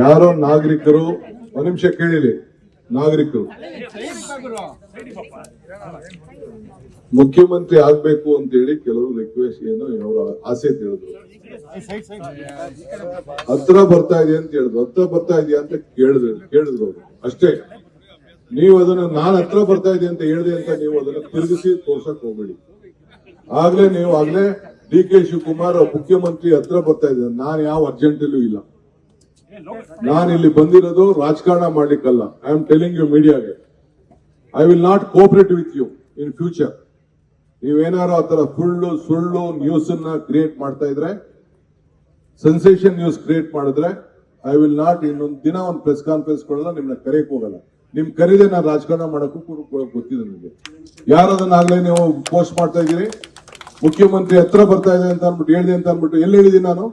ಯಾರೋ ನಾಗರಿಕರು, ಒಂದ್ ನಿಮಿಷ ಕೇಳಿಲಿ ನಾಗರಿಕರು. ಮುಖ್ಯಮಂತ್ರಿ ಆಗ್ಬೇಕು ಅಂತ ಹೇಳಿ ಕೆಲವರು ರಿಕ್ವೆಸ್ಟ್ ಏನು ಅವರ ಆಸೆ ತಿಳಿದ್ರು. ಹತ್ರ ಬರ್ತಾ ಇದೆ ಅಂತ ಹೇಳಿದ್ರು. ಹತ್ರ ಬರ್ತಾ ಇದೆಯಾ ಅಂತ ಕೇಳಿದ್ರು ಕೇಳಿದ್ರು ಅವರು. ಅಷ್ಟೇ. ನೀವು ಅದನ್ನ ನಾನ್ ಹತ್ರ ಬರ್ತಾ ಇದೆ ಅಂತ ಹೇಳಿದೆ ಅಂತ ನೀವು ಅದನ್ನ ತಿರುಗಿಸಿ ತೋರ್ಸಕ್ ಹೋಗ್ಬೇಡಿ. ಆಗ್ಲೇ ನೀವು ಆಗ್ಲೇ ಡಿ ಕೆ ಶಿವಕುಮಾರ್ ಮುಖ್ಯಮಂತ್ರಿ ಹತ್ರ ಬರ್ತಾ ಇದ್ದಾರೆ. ನಾನು ಯಾವ ಅರ್ಜೆಂಟಲ್ಲೂ ಇಲ್ಲ. ನಾನು ಇಲ್ಲಿ ಬಂದಿರೋದು ರಾಜಕಾರಣ ಮಾಡ್ಲಿಕ್ಕಲ್ಲ. I am telling you ಮೀಡಿಯಾಗೆ I will not cooperate with you in future ನೀವೇನಾರು ಆ ತರ ಸುಳ್ಳು ಸುಳ್ಳು ನ್ಯೂಸ್ ಅನ್ನ ಕ್ರಿಯೇಟ್ ಮಾಡ್ತಾ ಇದ್ರೆ ಸೆನ್ಸೇಷನ್ ನ್ಯೂಸ್ ಕ್ರಿಯೇಟ್ ಮಾಡಿದ್ರೆ ಐ ವಿಲ್ ನಾಟ್ ಇನ್ನೊಂದು ದಿನ ಒಂದು ಪ್ರೆಸ್ ಕಾನ್ಫರೆನ್ಸ್ ಕೊಡಲ್ಲ, ನಿಮ್ನ ಕರೆಯಕ್ ಹೋಗಲ್ಲ. ನಿಮ್ ಕರೀದೆ ನಾನು ರಾಜಕಾರಣ ಮಾಡೋಕ್ಕೂ ಗೊತ್ತಿದೆ ನನಗೆ ಯಾರು ಅದನ್ನಾಗ್ಲೇ ನೀವು ಪೋಸ್ಟ್ ಮಾಡ್ತಾ ಇದ್ದೀರಿ? ಮುಖ್ಯಮಂತ್ರಿ ಹತ್ರ ಬರ್ತಾ ಇದೆ ಅಂತ ಅನ್ಬಿಟ್ಟು ಹೇಳಿದೆ ಅಂತ ಅನ್ಬಿಟ್ಟು ಎಲ್ಲಿ ಹೇಳಿದೀನಿ ನಾನು?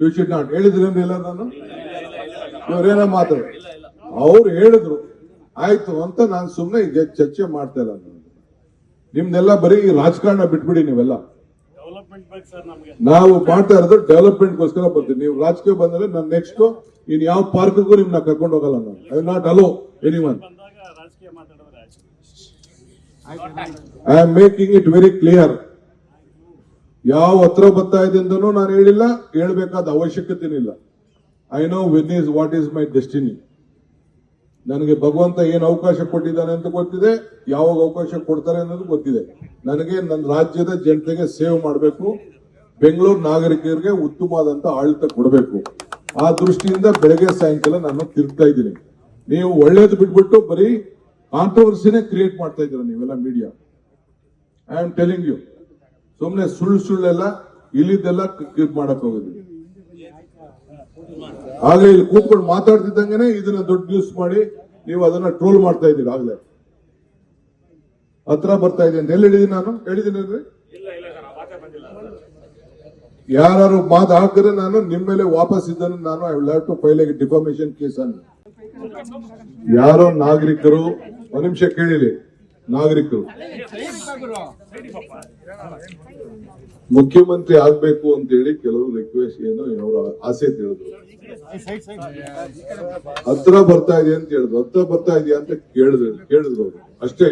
ಯು ಶುಡ್ ನಾಟ್ ಹೇಳಿದ್ರೇನು ಇಲ್ಲ ನಾನು? ಇವರೇನ ಮಾತಾಡ ಅವ್ರು ಹೇಳಿದ್ರು ಆಯ್ತು ಅಂತ ನಾನು ಸುಮ್ಮನೆ ಈಗ ಚರ್ಚೆ ಮಾಡ್ತಾ ಇಲ್ಲ ನಾನು. ನಿಮ್ದೆಲ್ಲ ಬರೀ ರಾಜಕಾರಣ ಬಿಟ್ಬಿಡಿ ನೀವೆಲ್ಲ. ಡೆವಲಪ್ಮೆಂಟ್ ಬೇಕು ಸರ್ ನಮಗೆ ನಾವು ಮಾಡ್ತಾ ಇರೋದು ಡೆವಲಪ್ಮೆಂಟ್ಗೋಸ್ಕರ ಬರ್ತೀವಿ. ನೀವು ರಾಜಕೀಯ ಬಂದ್ರೆ ನಾನು ನೆಕ್ಸ್ಟ್ ಇನ್ ಯಾವ ಪಾರ್ಕ್ಗೂ ನಿಮ್ನ ಕರ್ಕೊಂಡು ಹೋಗಲ್ಲ ನಾನು. I not allow anyone ಬಂದಾಗ ರಾಜಕೀಯ ಮಾತಾಡಿದ್ರೆ ಆಯ್ತು. I am making it very clear ಯಾವ ಹತ್ರ ಬರ್ತಾ ಇದೆ ಅಂತಾನು ನಾನು ಹೇಳಿಲ್ಲ, ಹೇಳ್ಬೇಕಾದ ಅವಶ್ಯಕತೆ ಇಲ್ಲ I know when is what is my destiny ನನಗೆ ಭಗವಂತ ಏನು ಅವಕಾಶ ಕೊಟ್ಟಿದ್ದಾನೆ ಅಂತ ಗೊತ್ತಿದೆ, ಯಾವಾಗ ಅವಕಾಶ ಕೊಡ್ತಾರೆ ಅನ್ನೋದು ಗೊತ್ತಿದೆ. ನನಗೆ ನನ್ನ ರಾಜ್ಯದ ಜನತೆಗೆ ಸೇವ್ ಮಾಡಬೇಕು, ಬೆಂಗಳೂರು ನಾಗರಿಕರಿಗೆ ಉತ್ತಮವಾದಂತ ಆಡಳಿತ ಕೊಡಬೇಕು. ಆ ದೃಷ್ಟಿಯಿಂದ ಬೆಳಗ್ಗೆ ಸಾಯಂಕಾಲ ನಾನು ತಿರುಗ್ತಾ ಇದ್ದೀನಿ. ನೀವು ಒಳ್ಳೇದು ಬಿಟ್ಬಿಟ್ಟು ಬರೀ ಕಾಂಟ್ರವರ್ಸಿನೇ ಕ್ರಿಯೇಟ್ ಮಾಡ್ತಾ ಇದ್ದೀರಾ ನೀವೆಲ್ಲ media I am telling you ಸುಮ್ಮನೆ ಸುಳ್ಳು ಸುಳ್ಳೆಲ್ಲ, ಇಲ್ಲಿದ್ದೆಲ್ಲ ಮಾಡಕ್ ಹೋಗಿದ್ವಿ. ಆಗ್ಲೇ ಇಲ್ಲಿ ಕೂತ್ಕೊಂಡು ಮಾತಾಡ್ತಿದ್ದಂಗೆನೆ ಇದನ್ನ ದೊಡ್ಡ ನ್ಯೂಸ್ ಮಾಡಿ ನೀವು ಅದನ್ನ ಟ್ರೋಲ್ ಮಾಡ್ತಾ ಇದ್ದೀರಿ ಆಗ್ಲೇ. ಹತ್ರ ಬರ್ತಾ ಇದೆ ಅಂತ. ಎಲ್ಲಿ ಹೇಳಿದೀನಿ ನಾನು? ಹೇಳಿದ್ದೀನಿ ಯಾರು ಮಾತು ಹಾಕಿದ್ರೆ ನಾನು ನಿಮ್ಮ ಮೇಲೆ ವಾಪಸ್ ಇದ್ದನ್ನು ನಾನು I will have to file a defamation case ಅನ್ನು. ಯಾರೋ ನಾಗರಿಕರು, ಒಂದ್ ನಿಮಿಷ ಕೇಳಿಲಿ ನಾಗರಿಕರು. ಮುಖ್ಯಮಂತ್ರಿ ಆಗ್ಬೇಕು ಅಂತ ಹೇಳಿ ಕೆಲವರು ರಿಕ್ವೆಸ್ಟ್ ಏನು ಅವರು ಆಸೆ ತಿಳಿದ್ರು. ಹತ್ರ ಬರ್ತಾ ಇದೆ ಅಂತ ಹೇಳಿದ್ರು. ಹತ್ರ ಬರ್ತಾ ಇದೆಯಾ ಅಂತ ಕೇಳಿದ್ರು ಕೇಳಿದ್ರು ಅವರು. ಅಷ್ಟೇ.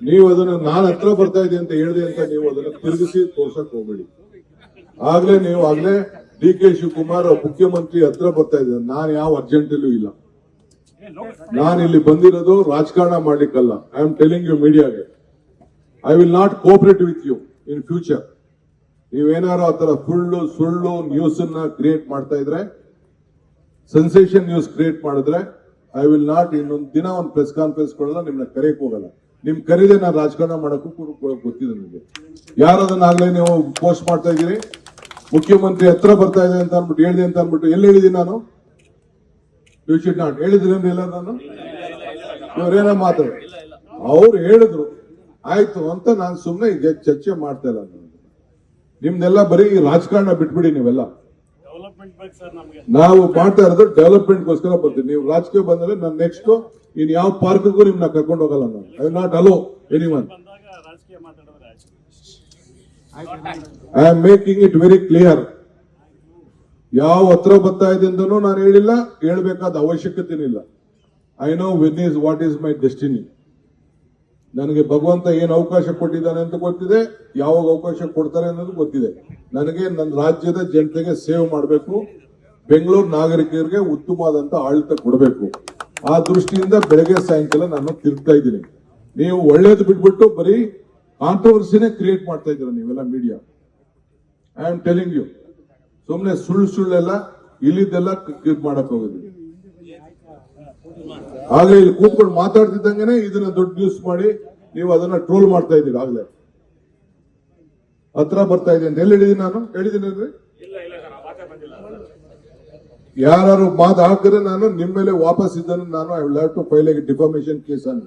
ನೀವು ಅದನ್ನ ನಾನ್ ಹತ್ರ ಬರ್ತಾ ಇದೆ ಅಂತ ಹೇಳಿದೆ ಅಂತ ನೀವು ಅದನ್ನ ತಿರುಗಿಸಿ ತೋರ್ಸಕ್ ಹೋಗ್ಬೇಡಿ. ಆಗ್ಲೇ ನೀವು ಆಗ್ಲೇ ಡಿ ಕೆ ಶಿವಕುಮಾರ್ ಮುಖ್ಯಮಂತ್ರಿ ಹತ್ರ ಬರ್ತಾ ಇದ್ದಾರೆ. ನಾನು ಯಾವ ಅರ್ಜೆಂಟಲ್ಲೂ ಇಲ್ಲ. ನಾನು ಇಲ್ಲಿ ಬಂದಿರೋದು ರಾಜಕಾರಣ ಮಾಡ್ಲಿಕ್ಕಲ್ಲ. I am telling you ಮೀಡಿಯಾಗೆ I will not cooperate with you in future ನೀವೇನಾರು ಆ ತರ ಸುಳ್ಳು ಸುಳ್ಳು ನ್ಯೂಸ್ ಅನ್ನ ಕ್ರಿಯೇಟ್ ಮಾಡ್ತಾ ಇದ್ರೆ ಸೆನ್ಸೇಷನ್ ನ್ಯೂಸ್ ಕ್ರಿಯೇಟ್ ಮಾಡಿದ್ರೆ ಐ ವಿಲ್ ನಾಟ್ ಇನ್ನೊಂದು ದಿನ ಒಂದು ಪ್ರೆಸ್ ಕಾನ್ಫರೆನ್ಸ್ ಕೊಡಲ್ಲ, ನಿಮ್ನ ಕರೆಯಕ್ಕೆ ಹೋಗಲ್ಲ. ನಿಮ್ ಕರೀದೆ ನಾನು ರಾಜಕಾರಣ ಮಾಡೋಕ್ಕೂ ಗೊತ್ತಿದೆ ನನಗೆ ಯಾರು ಆಗ್ಲೇ ನೀವು ಪೋಸ್ಟ್ ಮಾಡ್ತಾ ಇದ್ದೀರಿ? ಮುಖ್ಯಮಂತ್ರಿ ಹತ್ರ ಬರ್ತಾ ಇದೆ ಅಂತ ಅನ್ಬಿಟ್ಟು ಹೇಳಿದೆ ಅಂತ ಅನ್ಬಿಟ್ಟು ಎಲ್ಲಿ ಹೇಳಿದೀನಿ ನಾನು? ಯು ಶುಡ್ ನಾಟ್ ಹೇಳಿದ್ರೇನು ಇಲ್ಲ ನಾನು? ಇವರೇನ ಮಾತು ಅವ್ರು ಹೇಳಿದ್ರು. ಆಯ್ತು ಅಂತ ನಾನು ಸುಮ್ಮನೆ ಈಗ ಚರ್ಚೆ ಮಾಡ್ತಾ ಇಲ್ಲ ನಿಮ್ದೆಲ್ಲ ಬರೀ ರಾಜಕಾರಣ ಬಿಟ್ಬಿಡಿ ನೀವೆಲ್ಲ. ನಾವು ಮಾಡ್ತಾ ಇರೋದು ಡೆವಲಪ್ಮೆಂಟ್ಗೋಸ್ಕರ ಬರ್ತೀನಿ ನೀವು ರಾಜಕೀಯ ಬಂದ್ರೆ ನಾನು ನೆಕ್ಸ್ಟ್ ಇನ್ ಯಾವ ಪಾರ್ಕ್ಗೂ ನಿಮ್ನ ಕರ್ಕೊಂಡು ಹೋಗಲ್ಲ ನಾನು. I not allow anyone I am making it very clear ಯಾವ ಹತ್ರ ಬರ್ತಾ ಇದೆ ಅಂತನೂ ನಾನು ಹೇಳಿಲ್ಲ ಹೇಳ್ಬೇಕಾದ ಅವಶ್ಯಕತೆ ಇಲ್ಲ. I know when is what is my destiny ನನಗೆ ಭಗವಂತ ಏನು ಅವಕಾಶ ಕೊಟ್ಟಿದ್ದಾನೆ ಅಂತ ಗೊತ್ತಿದೆ, ಯಾವಾಗ ಅವಕಾಶ ಕೊಡ್ತಾರೆ ಅನ್ನೋದು ಗೊತ್ತಿದೆ. ನನಗೆ ನನ್ನ ರಾಜ್ಯದ ಜನತೆಗೆ ಸೇವ್ ಮಾಡಬೇಕು, ಬೆಂಗಳೂರು ನಾಗರಿಕರಿಗೆ ಉತ್ತಮವಾದಂತ ಆಡಳಿತ ಕೊಡಬೇಕು. ಆ ದೃಷ್ಟಿಯಿಂದ ಬೆಳಗ್ಗೆ ಸಾಯಂಕಾಲ ನಾನು ತಿರುಗ್ತಾ ಇದ್ದೀನಿ. ನೀವು ಒಳ್ಳೇದು ಬಿಟ್ಬಿಟ್ಟು ಬರೀ ಕಾಂಟ್ರವರ್ಸಿನೇ ಕ್ರಿಯೇಟ್ ಮಾಡ್ತಾ ಇದ್ದೀರಾ ನೀವೆಲ್ಲ media I am telling you ಸುಮ್ಮನೆ ಸುಳ್ಳು ಸುಳ್ಳೆಲ್ಲ ಇಲ್ಲಿದ್ದೆಲ್ಲ ಮಾಡಕ್ ಹೋಗಿದ್ವಿ ಆಗ್ಲೇ ಇಲ್ಲಿ ಕೂತ್ಕೊಂಡು ಮಾತಾಡ್ತಿದ್ದಂಗೆ ಇದನ್ನ ದೊಡ್ಡ ನ್ಯೂಸ್ ಮಾಡಿ ನೀವು ಅದನ್ನ ಟ್ರೋಲ್ ಮಾಡ್ತಾ ಇದ್ದೀರಿ ಆಗ್ಲೇ. ಹತ್ರ ಬರ್ತಾ ಇದೆ ಅಂತ ಎಲ್ಲಿ ಹೇಳಿದೀನಿ ನಾನು? ಬಂದಿಲ್ಲ ಯಾರು ಮಾತು ಹಾಕಿದ್ರೆ ನಾನು ನಿಮ್ಮ ಮೇಲೆ ವಾಪಸ್ ಇದ್ದನ್ನು ನಾನು I will have to file a defamation case ಅನ್ನು